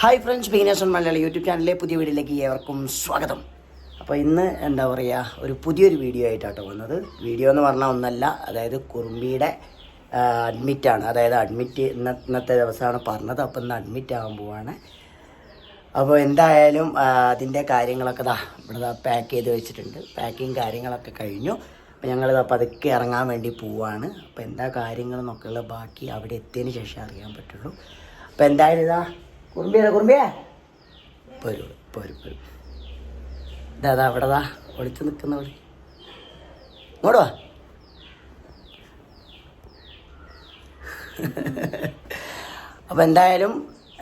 Hi friends Bineshan Malayali YouTube ചാനലിലെ പുതിയ വീഡിയോയിലേക്ക് ഏവർക്കും സ്വാഗതം. അപ്പോൾ ഇന്ന് എന്താ പറയുക ഒരു പുതിയൊരു വീഡിയോ ആയിട്ടാട്ടോ വന്നത്. വീഡിയോ എന്ന് പറഞ്ഞാൽ ഒന്നല്ല അതായത് കുറുമ്പിയുടെ അഡ്മിറ്റാണ് അതായത് അഡ്മിറ്റ് ഇന്ന ഇന്നത്തെ ദിവസമാണ് പറഞ്ഞത്. അപ്പോൾ ഇന്ന് അഡ്മിറ്റ് ആകാൻ പോവാണ്. അപ്പോൾ എന്തായാലും അതിന്റെ കാര്യങ്ങളൊക്കെ ദാ ഇവിടെ പാക്ക് ചെയ്ത് വെച്ചിട്ടുണ്ട്. പാക്കിങ് കാര്യങ്ങളൊക്കെ കഴിഞ്ഞു. അപ്പോൾ ഞങ്ങൾ പതുക്കെ ഇറങ്ങാൻ വേണ്ടി പോവാണ്. അപ്പോൾ എന്താ കാര്യങ്ങളെന്നൊക്കെയുള്ള ബാക്കി അവിടെ എത്തിയതിന് ശേഷം അറിയാൻ പറ്റുള്ളൂ. അപ്പോൾ എന്തായാലും ഇതാ കുറുമ്പിയല്ല കുറുമ്പിയാ? പോരും പോരും പോരും ഇതാ അവിടെതാ ഒളിച്ച് നിൽക്കുന്ന വിളി ഇങ്ങോട്ട് അപ്പം അപ്പോൾ എന്തായാലും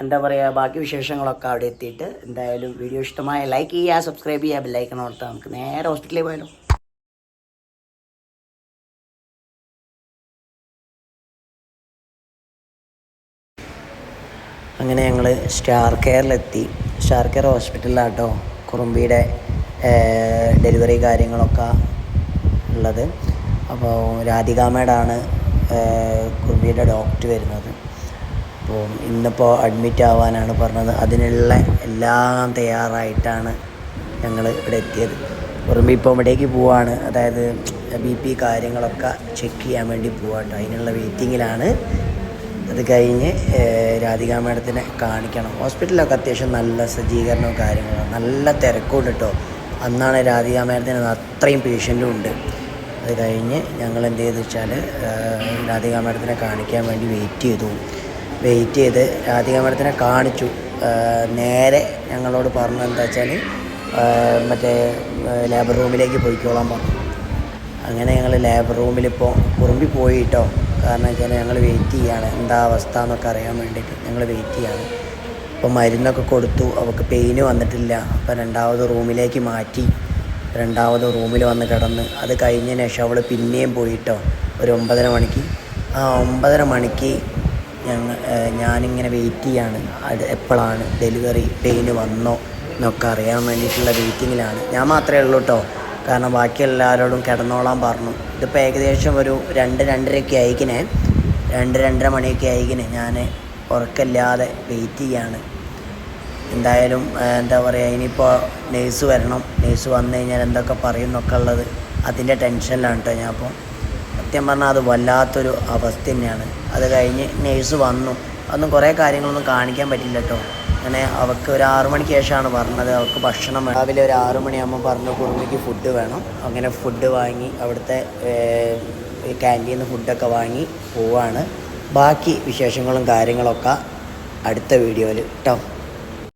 എന്താ പറയുക ബാക്കി വിശേഷങ്ങളൊക്കെ അവിടെ എത്തിയിട്ട് എന്തായാലും വീഡിയോ ഇഷ്ടമായ ലൈക്ക് ചെയ്യുക സബ്സ്ക്രൈബ് ചെയ്യുക ബെല്ലൈക്കൺ ഓർത്താൽ നമുക്ക് നേരെ ഹോസ്പിറ്റലിൽ പോയാലോ. അങ്ങനെ ഞങ്ങൾ സ്റ്റാർ കെയറിലെത്തി സ്റ്റാർ കെയർ ഹോസ്പിറ്റലിലാട്ടോ കുറുമ്പിയുടെ ഡെലിവറി കാര്യങ്ങളൊക്കെ ഉള്ളത്. അപ്പോൾ രാധികാമേടാണ് കുറുമ്പിയുടെ ഡോക്ടർ വരുന്നത്. അപ്പോൾ ഇന്നിപ്പോൾ അഡ്മിറ്റ് ആവാനാണ് പറഞ്ഞത്. അതിനുള്ള എല്ലാം തയ്യാറായിട്ടാണ് ഞങ്ങൾ ഇവിടെ എത്തിയത്. കുറുമ്പി ഇപ്പോൾ ഇവിടേക്ക് പോവാണ്. അതായത് ബി പി കാര്യങ്ങളൊക്കെ ചെക്ക് ചെയ്യാൻ വേണ്ടി പോവാട്ടോ. അതിനുള്ള വെയിറ്റിങ്ങിലാണ് അത് കഴിഞ്ഞ് രാധിക മാഡത്തിനെ കാണിക്കണം. ഹോസ്പിറ്റലൊക്കെ അത്യാവശ്യം നല്ല സജ്ജീകരണവും കാര്യങ്ങളും നല്ല തിരക്കുണ്ട് കേട്ടോ അന്നാണ് രാധിക മാഡത്തിന് അത്രയും പേഷ്യന്റും ഉണ്ട്. അത് കഴിഞ്ഞ് ഞങ്ങൾ എന്ത് ചെയ്തെന്ന് വെച്ചാൽ രാധിക മാഡത്തിനെ കാണിക്കാൻ വേണ്ടി വെയിറ്റ് ചെയ്തു. വെയിറ്റ് ചെയ്ത് രാധിക മാഡത്തിനെ കാണിച്ചു. നേരെ ഞങ്ങളോട് പറഞ്ഞത് എന്താ വെച്ചാൽ മറ്റേ ലേബർ റൂമിലേക്ക് പോയിക്കോളാൻ പറഞ്ഞു. അങ്ങനെ ഞങ്ങൾ ലേബർ റൂമിലിപ്പോൾ കുറുമ്പി പോയി കേട്ടോ കാരണം വെച്ചാൽ ഞങ്ങൾ വെയിറ്റ് ചെയ്യാണ്. എന്താ അവസ്ഥ എന്നൊക്കെ അറിയാൻ വേണ്ടിയിട്ട് ഞങ്ങൾ വെയിറ്റ് ചെയ്യാണ്. അപ്പോൾ മരുന്നൊക്കെ കൊടുത്തു. അവൾക്ക് പെയിന് വന്നിട്ടില്ല. അപ്പോൾ രണ്ടാമത് റൂമിലേക്ക് മാറ്റി. രണ്ടാമത് റൂമിൽ വന്ന് കിടന്ന്. അത് കഴിഞ്ഞ ശേഷം അവൾ പിന്നെയും പോയിട്ടോ. ഒരു ഒമ്പതര മണിക്ക്. ആ ഒമ്പതര മണിക്ക് ഞങ്ങൾ ഞാനിങ്ങനെ വെയിറ്റ് ചെയ്യാണ്. അത് എപ്പോഴാണ് ഡെലിവറി പെയിന് വന്നോ എന്നൊക്കെ അറിയാൻ വേണ്ടിയിട്ടുള്ള വെയിറ്റിങ്ങിലാണ് ഞാൻ മാത്രമേ ഉള്ളൂ കേട്ടോ കാരണം ബാക്കി എല്ലാവരോടും കിടന്നോളാൻ പറഞ്ഞു. ഇതിപ്പോൾ ഏകദേശം ഒരു രണ്ട് രണ്ടരയൊക്കെ ആയിക്കിനെ. രണ്ട് രണ്ടര മണിയൊക്കെ ആയിക്കിനെ. ഞാൻ ഉറക്കമില്ലാതെ വെയിറ്റ് ചെയ്യാണ്. എന്തായാലും എന്താ പറയുക ഇനിയിപ്പോൾ നേഴ്സ് വരണം. നേഴ്സ് വന്നു കഴിഞ്ഞാൽ എന്തൊക്കെ പറയും എന്നൊക്കെ ഉള്ളത് അതിന്റെ ടെൻഷനിലാണ് കേട്ടോ ഞാൻ അപ്പോൾ സത്യം പറഞ്ഞാൽ അത് വല്ലാത്തൊരു അവസ്ഥ തന്നെയാണ്. അത് കഴിഞ്ഞ് നേഴ്സ് വന്നു. അതൊന്നും കുറേ കാര്യങ്ങളൊന്നും കാണിക്കാൻ പറ്റില്ല കേട്ടോ അങ്ങനെ അവൾക്ക് ഒരു ആറു മണിക്ക് ശേഷമാണ് പറഞ്ഞത്. അവൾക്ക് ഭക്ഷണം. രാവിലെ ഒരു ആറു മണിയാകുമ്പോൾ പറഞ്ഞു കുറുമിക്ക് ഫുഡ് വേണം. അങ്ങനെ ഫുഡ് വാങ്ങി അവിടുത്തെ ക്യാന്റീനിൽ നിന്ന് ഫുഡൊക്കെ വാങ്ങി പോവാണ്. ബാക്കി വിശേഷങ്ങളും കാര്യങ്ങളൊക്കെ അടുത്ത വീഡിയോയിൽ കേട്ടോ